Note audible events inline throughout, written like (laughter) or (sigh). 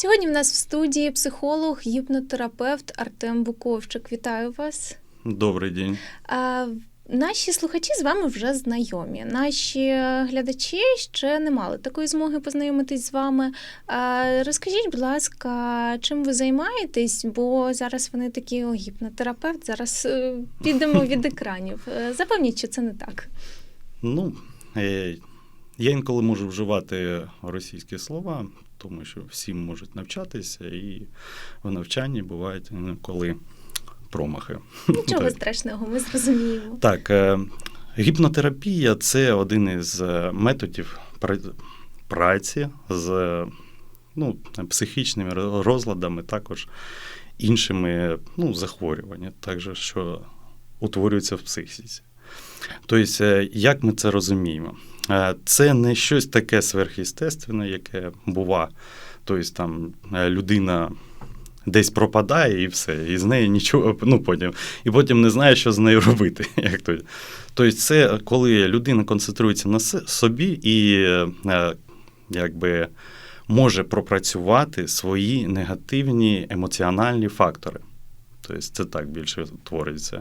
Сьогодні в нас в студії психолог, гіпнотерапевт Артем Буковчик. Вітаю вас. Добрий день. А, Наші слухачі з вами вже знайомі. Наші глядачі ще не мали такої змоги познайомитись з вами. Розкажіть, будь ласка, чим ви займаєтесь? Бо зараз вони такі о, гіпнотерапевт. Зараз е, підемо (laughs) від екранів. Е, Запевніть, що це не так. Ну, е, я інколи можу вживати російські слова, тому що всі можуть навчатися, і в навчанні бувають інколи промахи. Нічого Так. страшного, ми зрозуміємо. Так, е, гіпнотерапія це один із е, методів праці з ну, психічними розладами, також іншими ну, захворюваннями, також, що утворюються в психіці. Тобто, е, як ми це розуміємо? Е, Це не щось таке сверхъестественне, яке бува. Тобто там е, людина десь пропадає і все, і з неї нічого, ну потім, і потім не знає, що з нею робити. (laughs) Як то. Тобто, це коли людина концентрується на собі і е, якби може пропрацювати свої негативні емоціональні фактори. Тобто це так більше твориться.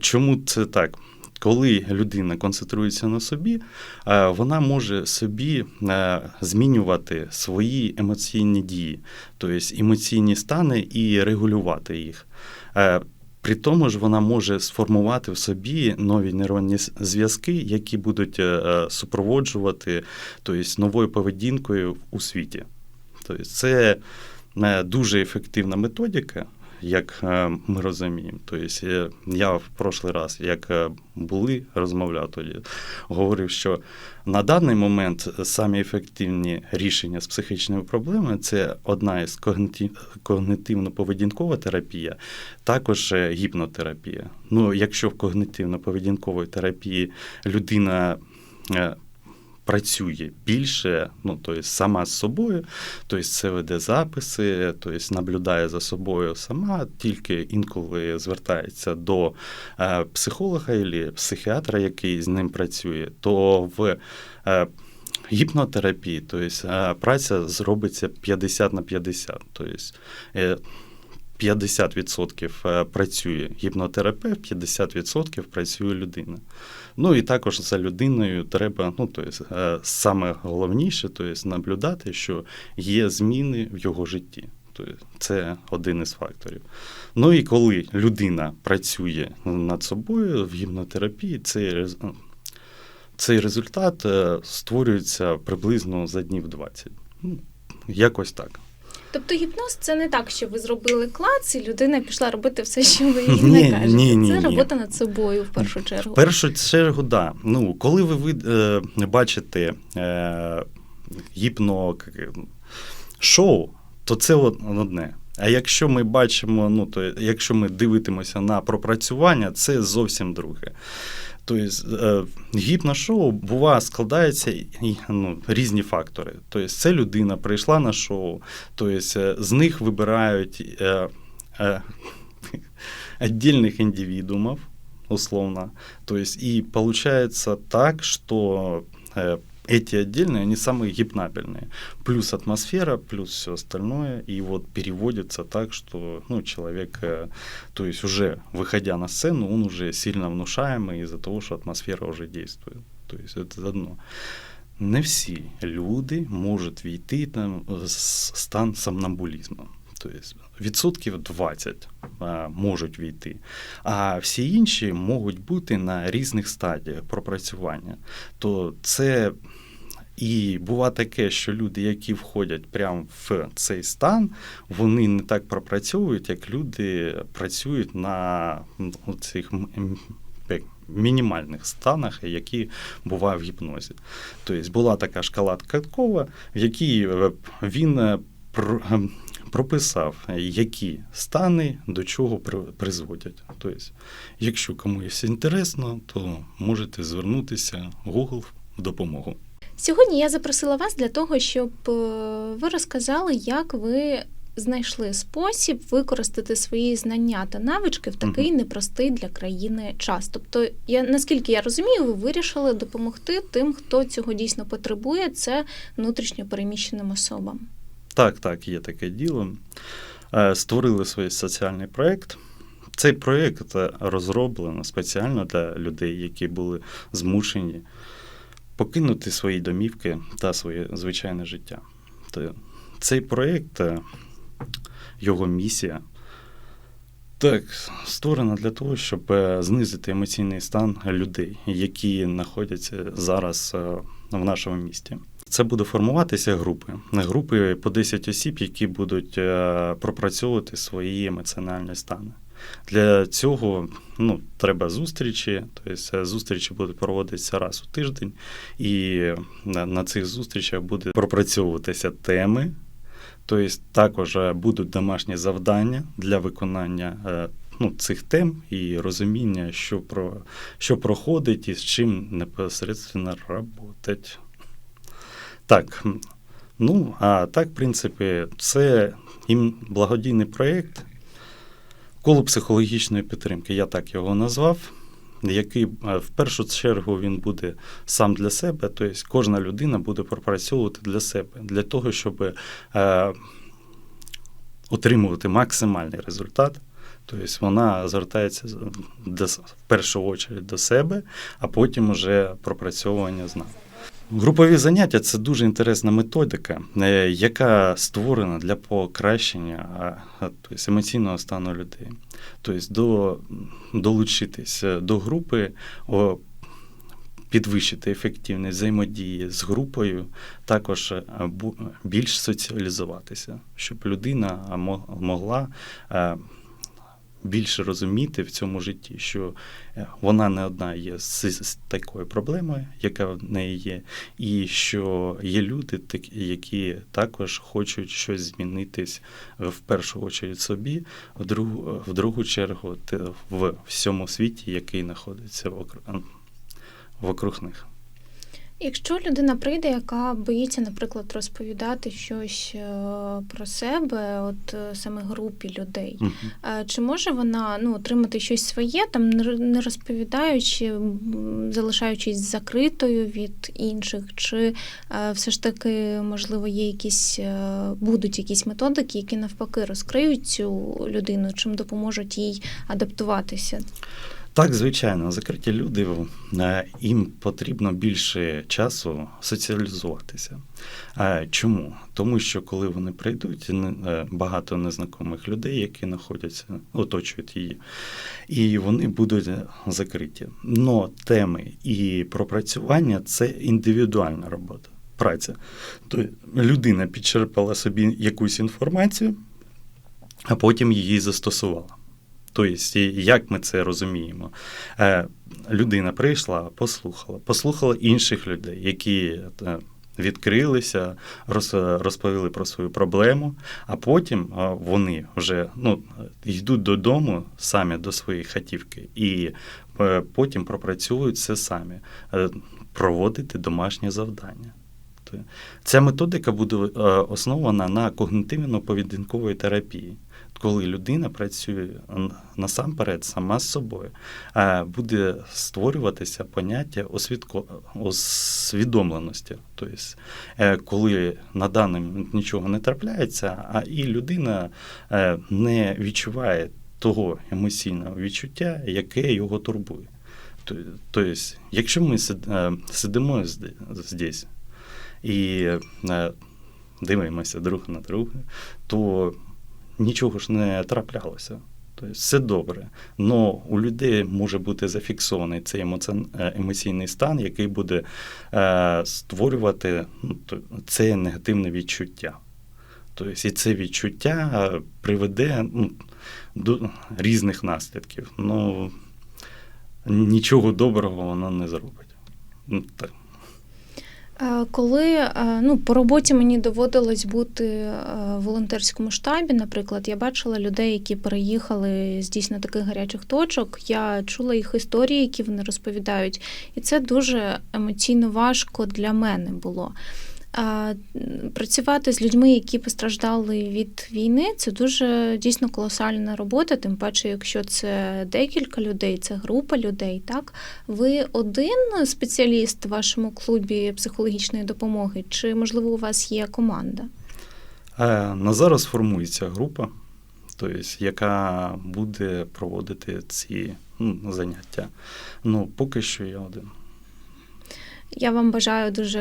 Чому це так? Коли людина концентрується на собі, е, вона може собі е, змінювати свої емоційні дії, тобто емоційні стани і регулювати їх. Е, При тому ж вона може сформувати в собі нові нейронні зв'язки, які будуть супроводжувати тобто, новою поведінкою у світі. Тобто, це дуже ефективна методика, як е, ми розуміємо. Тобто, е, я в прошлий раз, як е, були, розмовляв тоді, говорив, що на даний момент самі ефективні рішення з психічними проблемами це одна із когнитивно-поведінкова терапія, також гіпнотерапія. Ну, якщо в когнитивно-поведінковій терапії людина працює більше, ну тобто сама з собою, тобто це веде записи, тобто наблюдає за собою сама, тільки інколи звертається до е, психолога або психіатра, який з ним працює, то в е, гіпнотерапії, тобто праця зробиться 50 на 50. Тобто, 50% е, працює гіпнотерапевт, 50% працює людина. Ну і також за людиною треба, ну тобто, е, саме головніше, тобто, наблюдати, що є зміни в його житті. Це один із факторів. Ну і коли людина працює над собою в гіпнотерапії, цей, ну, цей результат е, створюється приблизно за днів 20. Ну, якось так. Тобто гіпноз це не так, що ви зробили клац, і людина пішла робити все, що ви їй (laughs) не кажете. ні, ні, це ні. робота над собою в першу чергу. В першу чергу, да. Ну, коли ви, ви е, бачите е, гіпно шоу, то це одне. А якщо ми бачимо, ну то якщо ми дивитимося на пропрацювання, це зовсім друге. Тобто е, гіпношоу бува складається ну, різні фактори. Тобто це людина прийшла на шоу, тобто е, з них вибирають е, е, (laughs) отдельных индивидуумов, условно. То есть и получается так, что э, эти отдельные, они самые гипнабельные. Плюс атмосфера, плюс все остальное. И вот переводится так, что ну, человек, э, то есть уже выходя на сцену, он уже сильно внушаемый из-за того, что атмосфера уже действует. То есть это одно. Не всі люди можуть війти там в стан сомнамбулізму. Тобто відсотків 20 а, можуть війти, а всі інші можуть бути на різних стадіях пропрацювання. То це і буває таке, що люди, які входять прямо в цей стан, вони не так пропрацьовують, як люди працюють на цих мінімальних станах, які бувають в гіпнозі. Тобто була така шкала Ткаткова, в якій е, він е, ем, прописав, які стани до чого при- призводять. Тобто, якщо комусь інтересно, то можете звернутися в Google в допомогу. Сьогодні я запросила вас для того, щоб е, ви розказали, як ви знайшли спосіб використати свої знання та навички в такий Мгм. непростий для країни час. Тобто, я наскільки я розумію, ви вирішили допомогти тим, хто цього дійсно потребує, це внутрішньо переміщеним особам. Так, так, є таке діло. Е, Створили свій соціальний проєкт. Цей проєкт е, розроблено спеціально для людей, які були змушені покинути свої домівки та своє звичайне життя. Цей проєкт, е, його місія, так, створена для того, щоб е, знизити емоційний стан людей, які знаходяться зараз е, в нашому місті. Це буде формуватися групи. Групи по 10 осіб, які будуть пропрацьовувати свої емоціональні стани. Для цього ну, треба зустрічі, тобто зустрічі будуть проводитися раз у тиждень, і на, цих зустрічах буде пропрацьовуватися теми. Тобто також е, будуть домашні завдання для виконання е, ну, цих тем і розуміння, що, про, що проходить і з чим непосередньо працювати. Так, ну а так, в принципі, це їм благодійний проєкт коло психологічної підтримки, я так його назвав. Який е, в першу чергу він буде сам для себе, тобто кожна людина буде пропрацьовувати для себе, для того, щоб е, отримувати максимальний результат. Тобто вона звертається до, в першу чергу до себе, а потім уже пропрацьовування з нами. Групові заняття це дуже інтересна методика, е, яка створена для покращення тобто емоційного стану людей. Тобто до, долучитись е, до групи, підвищити ефективність взаємодії з групою, також е, більш соціалізуватися, щоб людина могла більше розуміти в цьому житті, що е, вона не одна є з, з такою проблемою, яка в неї є, і що є люди, які також хочуть щось змінитись в першу чергу собі, в другу, в другу чергу в всьому світі, який знаходиться вокруг, вокруг них. Якщо людина прийде, яка боїться, наприклад, розповідати щось е, про себе, от е, саме групі людей, е, чи може вона ну, отримати щось своє, там не розповідаючи, залишаючись закритою від інших, чи все ж таки, можливо, є якісь будуть якісь методики, які навпаки розкриють цю людину, чим допоможуть їй адаптуватися? Так, звичайно, закриті люди е, їм потрібно більше часу соціалізуватися. Чому? Тому що коли вони прийдуть, е, багато незнайомих людей, які знаходяться, оточують її, і вони будуть е, закриті. Но теми і пропрацювання це індивідуальна робота, праця. Тобто людина підчерпала собі якусь інформацію, а потім її застосувала. Тобто, як ми це розуміємо? Е, Людина прийшла, послухала, послухала інших людей, які е, відкрилися, розповіли про свою проблему, а потім е, вони вже ну, йдуть додому самі до своєї хатівки і потім пропрацюють це самі, проводити домашні завдання. Ця методика буде основана на когнитивно-поведінкової терапії коли людина працює насамперед сама з собою, буде створюватися поняття освідомленості. Тобто, е, коли на даний момент нічого не трапляється, а і людина е, не відчуває того емоційного відчуття, яке його турбує. Тобто, якщо ми е, сидимо зде- здесь і дивимося друг на друга, то нічого ж не траплялося. Тобто все добре. Но у людей може бути зафіксований цей е, емоційний стан, який буде е, створювати ну, це негативне відчуття. Тобто, і це відчуття е, приведе ну, до різних наслідків. Ну, нічого доброго воно не зробить. Е, Коли е, ну, по роботі мені доводилось бути е, в волонтерському штабі, наприклад, я бачила людей, які переїхали з дійсно таких гарячих точок. Я чула їх історії, які вони розповідають, і це дуже емоційно важко для мене було. Працювати з людьми, які постраждали від війни, це дуже дійсно колосальна робота, тим паче, якщо це декілька людей, це група людей, так ви один спеціаліст в вашому клубі психологічної допомоги, чи можливо у вас є команда? Е, На зараз формується група, тобто, яка буде проводити ці ну, заняття. Ну, поки що я один. Я вам бажаю дуже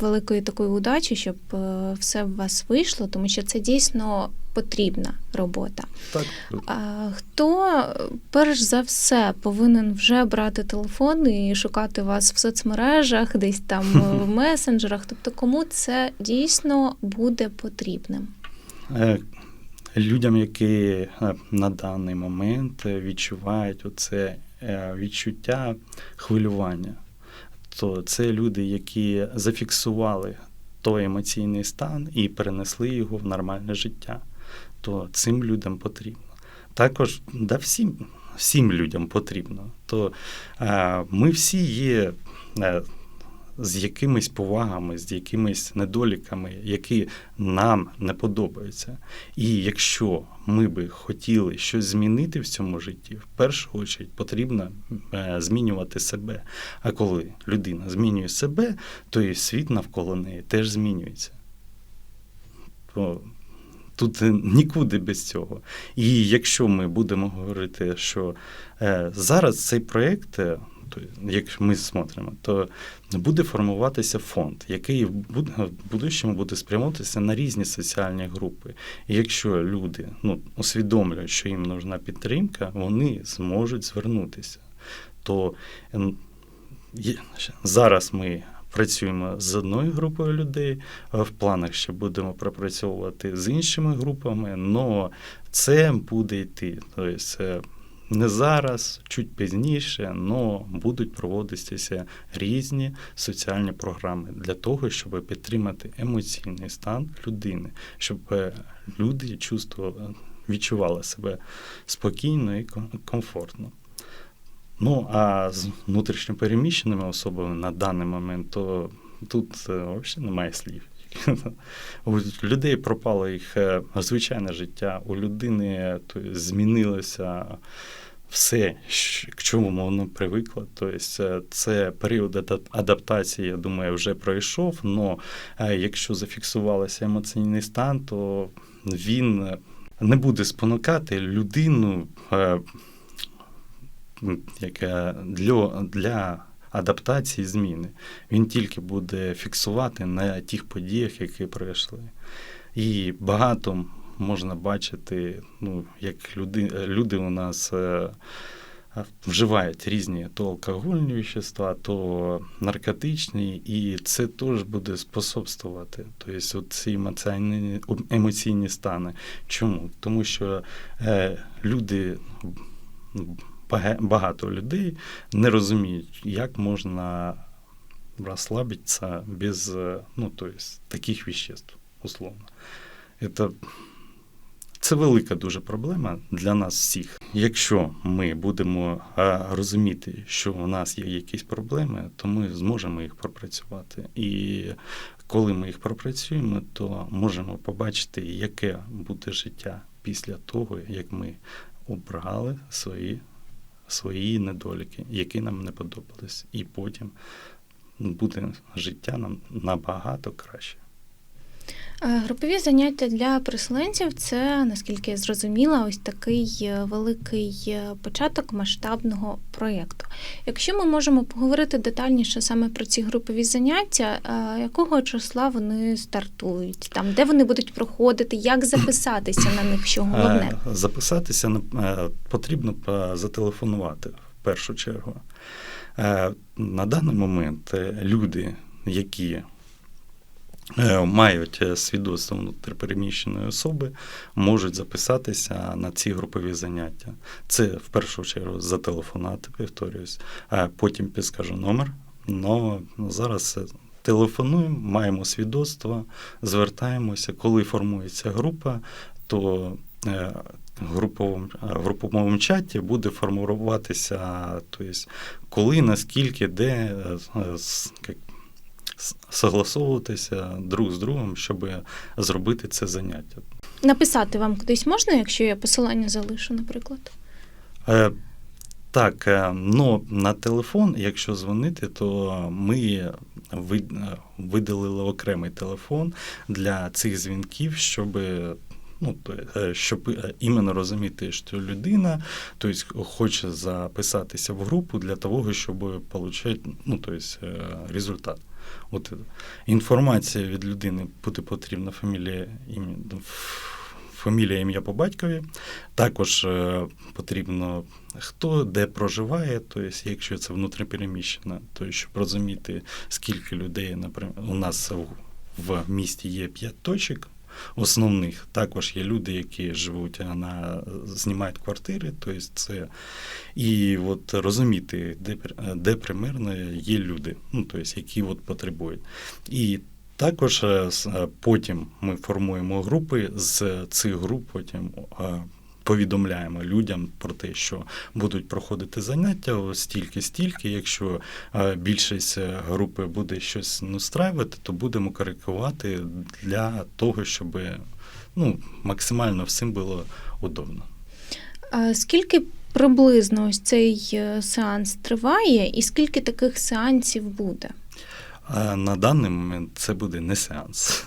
великої такої удачі, щоб е, все в вас вийшло, тому що це дійсно потрібна робота. Так, хто перш за все повинен вже брати телефон і шукати вас в соцмережах, десь там е, в (laughs) месенджерах? Тобто, кому це дійсно буде потрібним? Е, людям, які на даний момент відчувають оце відчуття хвилювання, то це люди, які зафіксували той емоційний стан і перенесли його в нормальне життя, то цим людям потрібно. Також да, всім, всім людям потрібно. То е, ми всі є. З якимись повагами, з якимись недоліками, які нам не подобаються. І якщо ми би хотіли щось змінити в цьому житті, в першу чергу потрібно е, змінювати себе. А коли людина змінює себе, то і світ навколо неї теж змінюється. Тут нікуди без цього. І якщо ми будемо говорити, що е, зараз цей проєкт, е, як ми смотримо, то буде формуватися фонд, який в буд- будущому буде спрямовуватися на різні соціальні групи. І якщо люди ну, усвідомлюють, що їм нужна підтримка, вони зможуть звернутися. То ем, зараз ми працюємо з одною групою людей, в планах ще будемо пропрацьовувати з іншими групами, але це буде йти. Тобто, е, не зараз, чуть пізніше, але будуть проводитися різні соціальні програми для того, щоб підтримати емоційний стан людини, щоб е, люди чувствували, відчували себе спокійно і ком- комфортно. Ну, а з внутрішньопереміщеними особами на даний момент, то тут е, взагалі немає слів. (laughs) У людей пропало їх е, звичайне життя, у людини змінилося все, к чому вона привикла. Тобто е, це період адаптації, я думаю, вже пройшов. Але якщо зафіксувався емоційний стан, то він не буде спонукати людину е, м, яка для, для адаптації зміни. Він тільки буде фіксувати на тих подіях, які пройшли. І багато можна бачити, ну, як люди, люди у нас е, вживають різні то алкогольні вещества, то наркотичні, і це теж буде способствувати. Тобто ці емоційні, емоційні стани. Чому? Тому що е, люди. Бага- багато людей не розуміють, як можна розслабитися без е, ну, то есть, таких веществ, условно. Это, це велика дуже проблема для нас всіх. Якщо ми будемо е, розуміти, що у нас є якісь проблеми, то ми зможемо їх пропрацювати. І коли ми їх пропрацюємо, то можемо побачити, яке буде життя після того, як ми обрали свої свої недоліки, які нам не подобались, і потім буде життя нам набагато краще. Е, Групові заняття для переселенців це, наскільки я зрозуміла, ось такий е, великий е, початок масштабного проєкту. Якщо ми можемо поговорити детальніше саме про ці групові заняття, якого числа вони стартують, там де вони будуть проходити, як записатися на них, що головне? Записатися потрібно зателефонувати в першу чергу. На даний момент люди, які мають е, свідоцтво внутріпереміщеної особи, можуть записатися на ці групові заняття. Це в першу чергу зателефонувати, повторюсь, а потім підскажу номер. Но зараз е, телефонуємо, маємо свідоцтво, звертаємося. Коли формується група, то е, груповому, е, груповому чаті буде формуватися, тобто, коли, наскільки, де е, согласовуватися друг з другом, щоб зробити це заняття. Написати вам кудись можна, якщо я посилання залишу, наприклад? Е, Так, е, ну на телефон, якщо дзвонити, то ми ви- видалили окремий телефон для цих дзвінків, щоб. Ну, е, щоб е, іменно розуміти, що людина тобто, хоче записатися в групу для того, щоб отримати ну, тобто, результат. От інформація від людини буде потрібна фамілія, ім'я, фамілія, ім'я по батькові. Також е, потрібно хто де проживає, тобто, якщо це внутріпереміщена, то щоб розуміти, скільки людей наприклад, у нас в місті є п'ять точок. Основних також є люди, які живуть на знімають квартири, тобто це і от розуміти, де, де примерно є люди, ну тобто, які от потребують. І також е, е, потім ми формуємо групи з цих груп, потім е, повідомляємо людям про те, що будуть проходити заняття стільки-стільки. Якщо е, більшість е, групи буде щось не устраювати, то будемо коригувати для того, щоб ну, максимально всім було удобно. А скільки приблизно ось цей е, сеанс триває, і скільки таких сеансів буде? На даний момент це буде не сеанс.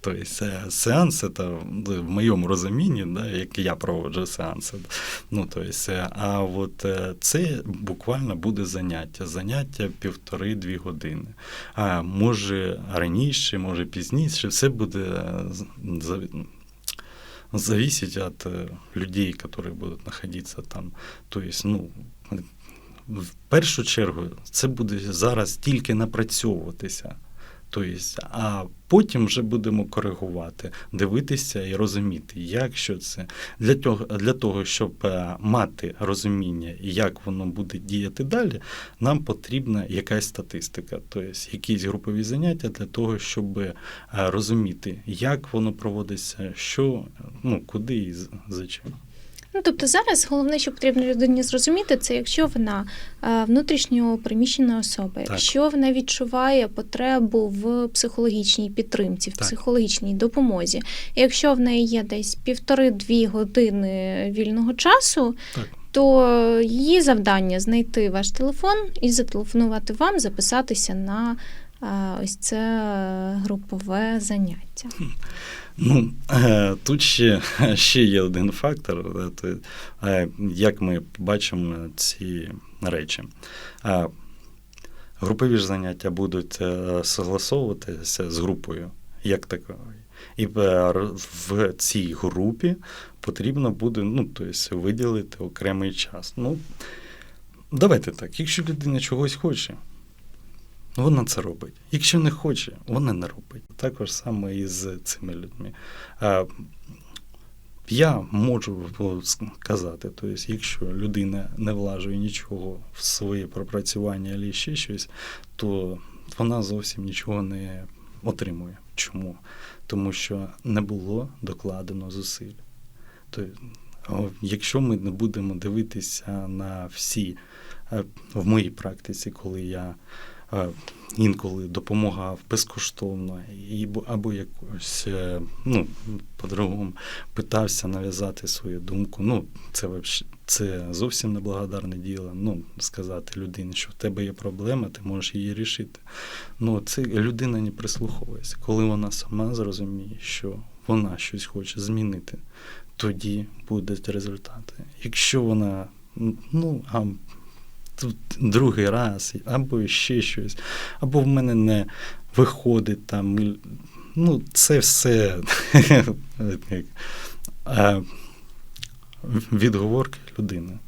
Тобто е, сеанс це в моєму розумінні, да, як я проводжу сеанси. Ну, тобто, е, а от е, це буквально буде заняття. Заняття півтори-дві години. А може раніше, може пізніше, все буде е, зависеть от э, людей, которые будуть знаходитися там. Тобто, ну, в першу чергу це буде зараз тільки напрацьовуватися. Тобто, а потім вже будемо коригувати, дивитися і розуміти, як що це. Для того, для того, щоб е, мати розуміння, як воно буде діяти далі, нам потрібна якась статистика, тобто якісь групові заняття для того, щоб е, розуміти, як воно проводиться, що, ну, куди і за чим. Ну, тобто зараз головне, що потрібно людині зрозуміти, це якщо вона е, внутрішньо переміщена особа, Так. якщо вона відчуває потребу в психологічній підтримці, в Так. психологічній допомозі, якщо в неї є десь півтори-дві години вільного часу, Так. то її завдання знайти ваш телефон і зателефонувати вам, записатися на е, ось це групове заняття. Ну, е, тут ще, (laughs) ще є один фактор, е, е, як ми бачимо ці речі. Групові ж заняття будуть согласовуватися з групою, як такою. І в цій групі потрібно буде ну, тобто, виділити окремий час. Ну, давайте так, якщо людина чогось хоче, вона це робить. Якщо не хоче, вона не робить. Також саме і з цими людьми. Я можу сказати, тобто, якщо людина не влажує нічого в своє пропрацювання або ще щось, то вона зовсім нічого не отримує. Чому? Тому що не було докладено зусиль. Тобто, якщо ми не будемо дивитися на всі е, в моїй практиці, коли я інколи допомагав безкоштовно, і, або якось, е, ну, по-другому питався нав'язати свою думку. Ну, це. Це зовсім неблагодарне діло. Ну, сказати людині, що в тебе є проблема, ти можеш її рішити. Ну, це людина не прислуховується. Коли вона сама зрозуміє, що вона щось хоче змінити, тоді будуть результати. Якщо вона, ну, а тут другий раз, або ще щось, або в мене не виходить там. Ну, це все (laughs) е, відговорки людини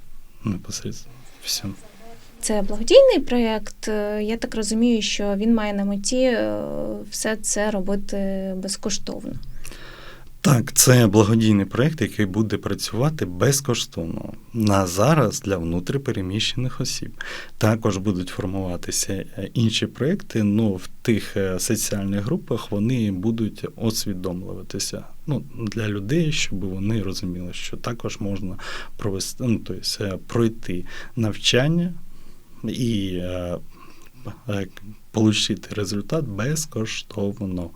непосередньо. Все. Це благодійний проєкт. Е, Я так розумію, що він має на меті е, все це робити безкоштовно. Так, це благодійний проєкт, який буде працювати безкоштовно на зараз для внутріпереміщених осіб. Також будуть формуватися е, інші проєкти, але в тих е, соціальних групах вони будуть освідомлюватися ну, для людей, щоб вони розуміли, що також можна провести, ну, тобто, пройти навчання і отримати результат безкоштовно.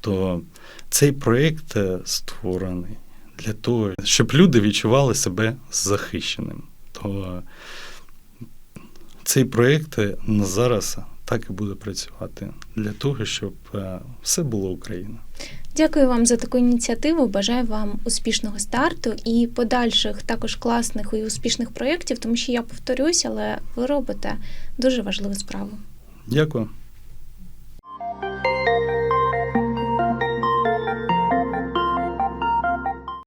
То цей проєкт е, створений для того, щоб люди відчували себе захищеним. То цей проєкт е, на зараз так і буде працювати для того, щоб е, все було Україна. Дякую вам за таку ініціативу. Бажаю вам успішного старту і подальших також класних і успішних проєктів, тому що я повторюсь, але ви робите дуже важливу справу. Дякую.